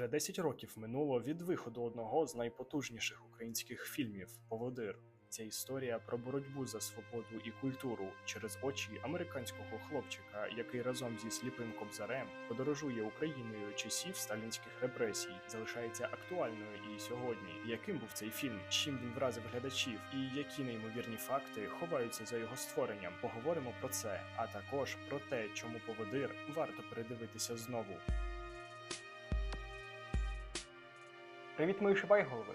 Вже 10 років минуло від виходу одного з найпотужніших українських фільмів Поводир. Ця історія про боротьбу за свободу і культуру через очі американського хлопчика, який разом зі сліпим кобзарем подорожує Україною часів сталінських репресій, залишається актуальною і сьогодні. Яким був цей фільм? Чим він вразив глядачів, і які неймовірні факти ховаються за його створенням? Поговоримо про це, а також про те, чому поводир варто передивитися знову. Привіт, мої шибайголови!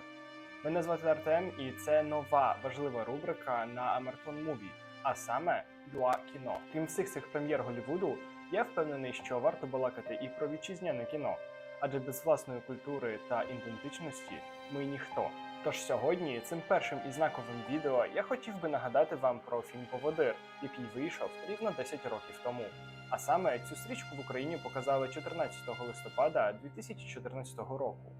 Мене звати Артем, і це нова важлива рубрика на Амертон Муві, а саме Юа кіно. Крім всіх цих прем'єр Голлівуду, я впевнений, що варто балакати і про вітчизняне кіно, адже без власної культури та ідентичності ми ніхто. Тож сьогодні цим першим і знаковим відео я хотів би нагадати вам про фільм Поводир, який вийшов рівно 10 років тому. А саме цю стрічку в Україні показали 14 листопада 2014 року.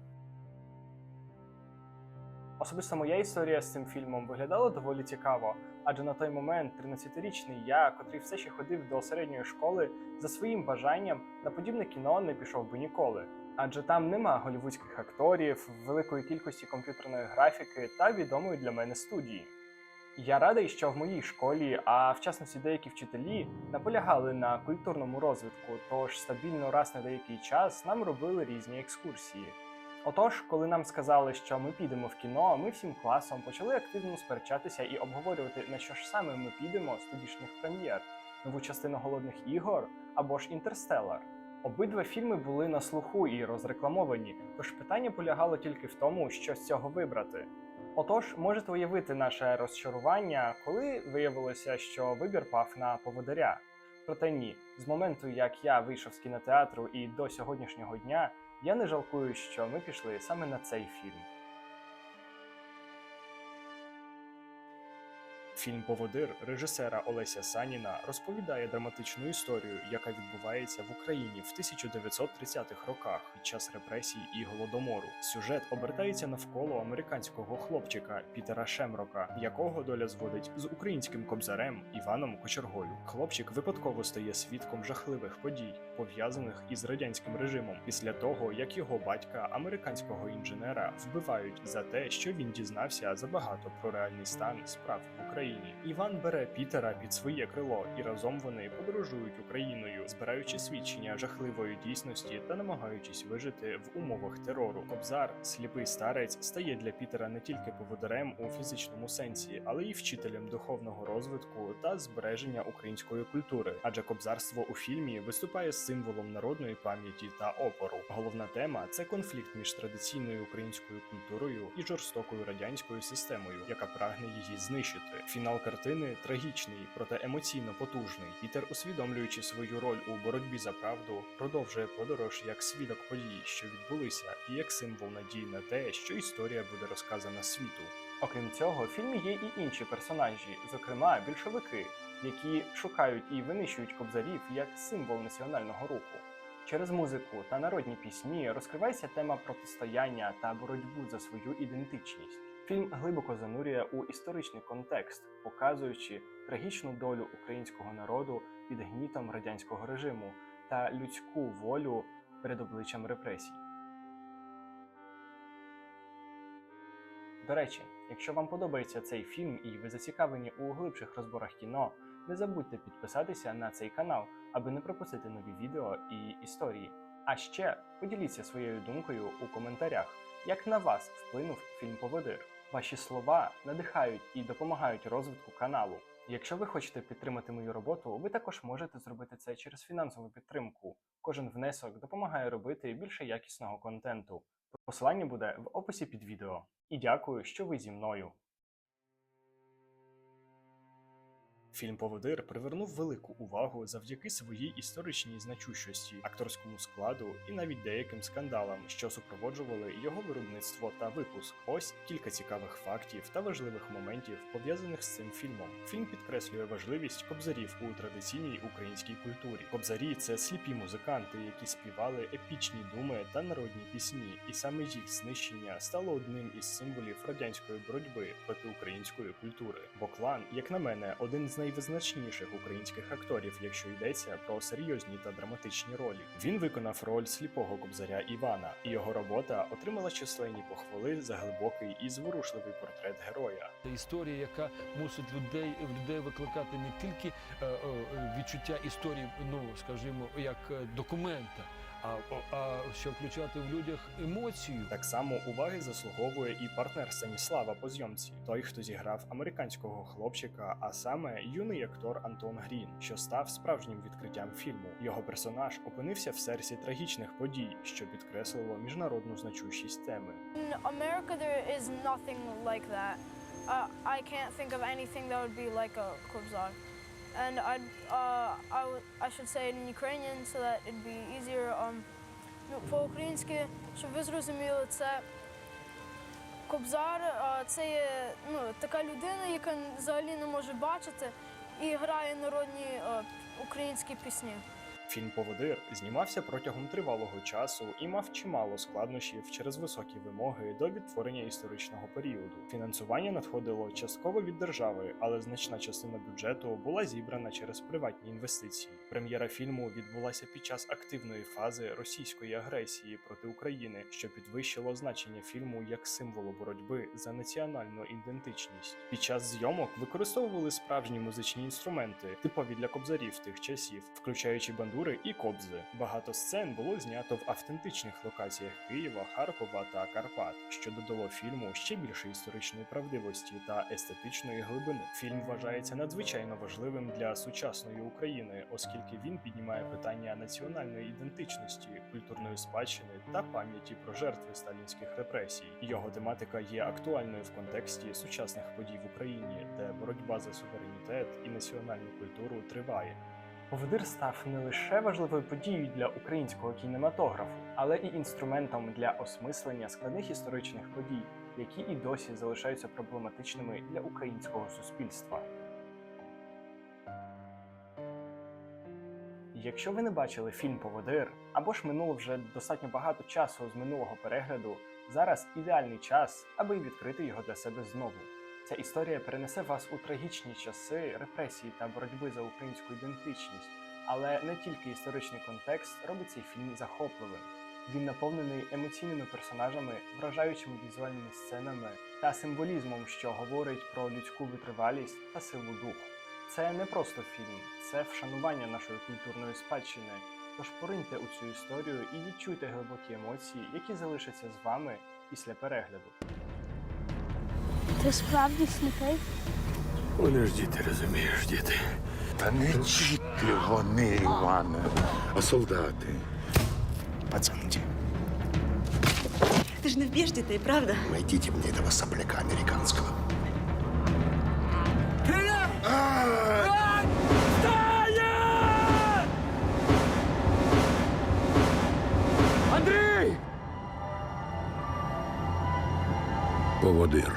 Особисто моя історія з цим фільмом виглядала доволі цікаво, адже на той момент 13-річний я, котрий все ще ходив до середньої школи, за своїм бажанням на подібне кіно не пішов би ніколи. Адже там нема голівудських акторів, великої кількості комп'ютерної графіки та відомої для мене студії. Я радий, що в моїй школі, а в частності деякі вчителі, наполягали на культурному розвитку, тож стабільно раз на деякий час нам робили різні екскурсії. Отож, коли нам сказали, що ми підемо в кіно, ми всім класом почали активно сперечатися і обговорювати, на що ж саме ми підемо з тодішніх прем'єр, нову частину голодних ігор або ж інтерстелар. Обидва фільми були на слуху і розрекламовані, тож питання полягало тільки в тому, що з цього вибрати. Отож, можете уявити наше розчарування, коли виявилося, що вибір пав на поводаря. Проте ні, з моменту, як я вийшов з кінотеатру і до сьогоднішнього дня, я не жалкую, що ми пішли саме на цей фільм. Фільм Поводир режисера Олеся Саніна розповідає драматичну історію, яка відбувається в Україні в 1930-х роках під час репресій і голодомору. Сюжет обертається навколо американського хлопчика Пітера Шемрока, якого доля зводить з українським кобзарем Іваном Кочергою. Хлопчик випадково стає свідком жахливих подій, пов'язаних із радянським режимом, після того як його батька, американського інженера, вбивають за те, що він дізнався забагато про реальний стан справ в Україні. Іван бере Пітера під своє крило, і разом вони подорожують Україною, збираючи свідчення жахливої дійсності та намагаючись вижити в умовах терору. Кобзар, сліпий старець, стає для Пітера не тільки поводирем у фізичному сенсі, але й вчителем духовного розвитку та збереження української культури. Адже кобзарство у фільмі виступає символом народної пам'яті та опору. Головна тема це конфлікт між традиційною українською культурою і жорстокою радянською системою, яка прагне її знищити. Фінал картини трагічний, проте емоційно потужний. Пітер, усвідомлюючи свою роль у боротьбі за правду, продовжує подорож як свідок подій, що відбулися, і як символ надії на те, що історія буде розказана світу. Окрім цього, в фільмі є і інші персонажі, зокрема більшовики, які шукають і винищують кобзарів як символ національного руху. Через музику та народні пісні розкривається тема протистояння та боротьбу за свою ідентичність. Фільм глибоко занурює у історичний контекст, показуючи трагічну долю українського народу під гнітом радянського режиму та людську волю перед обличчям репресій. До речі, якщо вам подобається цей фільм і ви зацікавлені у глибших розборах кіно, не забудьте підписатися на цей канал, аби не пропустити нові відео і історії. А ще поділіться своєю думкою у коментарях, як на вас вплинув фільм Поводир. Ваші слова надихають і допомагають розвитку каналу. Якщо ви хочете підтримати мою роботу, ви також можете зробити це через фінансову підтримку. Кожен внесок допомагає робити більше якісного контенту. Посилання буде в описі під відео. І дякую, що ви зі мною. Фільм Поводир привернув велику увагу завдяки своїй історичній значущості, акторському складу і навіть деяким скандалам, що супроводжували його виробництво та випуск. Ось кілька цікавих фактів та важливих моментів пов'язаних з цим фільмом. Фільм підкреслює важливість кобзарів у традиційній українській культурі. Кобзарі це сліпі музиканти, які співали епічні думи та народні пісні, і саме їх знищення стало одним із символів радянської боротьби проти української культури. Бо клан, як на мене, один з найвизначніших українських акторів, якщо йдеться про серйозні та драматичні ролі. Він виконав роль сліпого кобзаря Івана, і його робота отримала численні похвали за глибокий і зворушливий портрет героя. Це історія, яка мусить людей в людей викликати не тільки е, е, відчуття історії, ну скажімо, як е, документа, а, а ще включати в людях емоцію. Так само уваги заслуговує і партнер Станіслава по зйомці, той, хто зіграв американського хлопчика, а саме юний актор Антон Грін, що став справжнім відкриттям фільму. Його персонаж опинився в серці трагічних подій, що підкреслило міжнародну значущість теми. In America, there is nothing like that. Uh, I can't think of anything that would be like a Kobzar. And I'd, uh, I, I should say it in Ukrainian so that it'd be easier. Um, ну, по-українськи, щоб ви зрозуміли, це Кобзар це є ну, така людина, яка взагалі не може бачити і грає народні о, українські пісні. Фільм Поводир знімався протягом тривалого часу і мав чимало складнощів через високі вимоги до відтворення історичного періоду. Фінансування надходило частково від держави, але значна частина бюджету була зібрана через приватні інвестиції. Прем'єра фільму відбулася під час активної фази російської агресії проти України, що підвищило значення фільму як символу боротьби за національну ідентичність. Під час зйомок використовували справжні музичні інструменти, типові для кобзарів тих часів, включаючи бандури і кобзи. Багато сцен було знято в автентичних локаціях Києва, Харкова та Карпат, що додало фільму ще більше історичної правдивості та естетичної глибини. Фільм вважається надзвичайно важливим для сучасної України, оскільки він піднімає питання національної ідентичності, культурної спадщини та пам'яті про жертви сталінських репресій. Його тематика є актуальною в контексті сучасних подій в Україні, де боротьба за суверенітет і національну культуру триває. Поводир став не лише важливою подією для українського кінематографу, але і інструментом для осмислення складних історичних подій, які і досі залишаються проблематичними для українського суспільства. Якщо ви не бачили фільм Поводир, або ж минуло вже достатньо багато часу з минулого перегляду, зараз ідеальний час, аби відкрити його для себе знову. Ця історія перенесе вас у трагічні часи репресій та боротьби за українську ідентичність. Але не тільки історичний контекст робить цей фільм захопливим. Він наповнений емоційними персонажами, вражаючими візуальними сценами та символізмом, що говорить про людську витривалість та силу духу. Це не просто фільм, це вшанування нашої культурної спадщини. Тож пориньте у цю історію і відчуйте глибокі емоції, які залишаться з вами після перегляду. Ти справді сліпий? Вони ж діти, розумієш, діти. Та не діти вони, Іване, а солдати. Пацанки, Ты же не вбьешь детей, правда? найдите мне этого сопляка американского. Андрій! Поводир.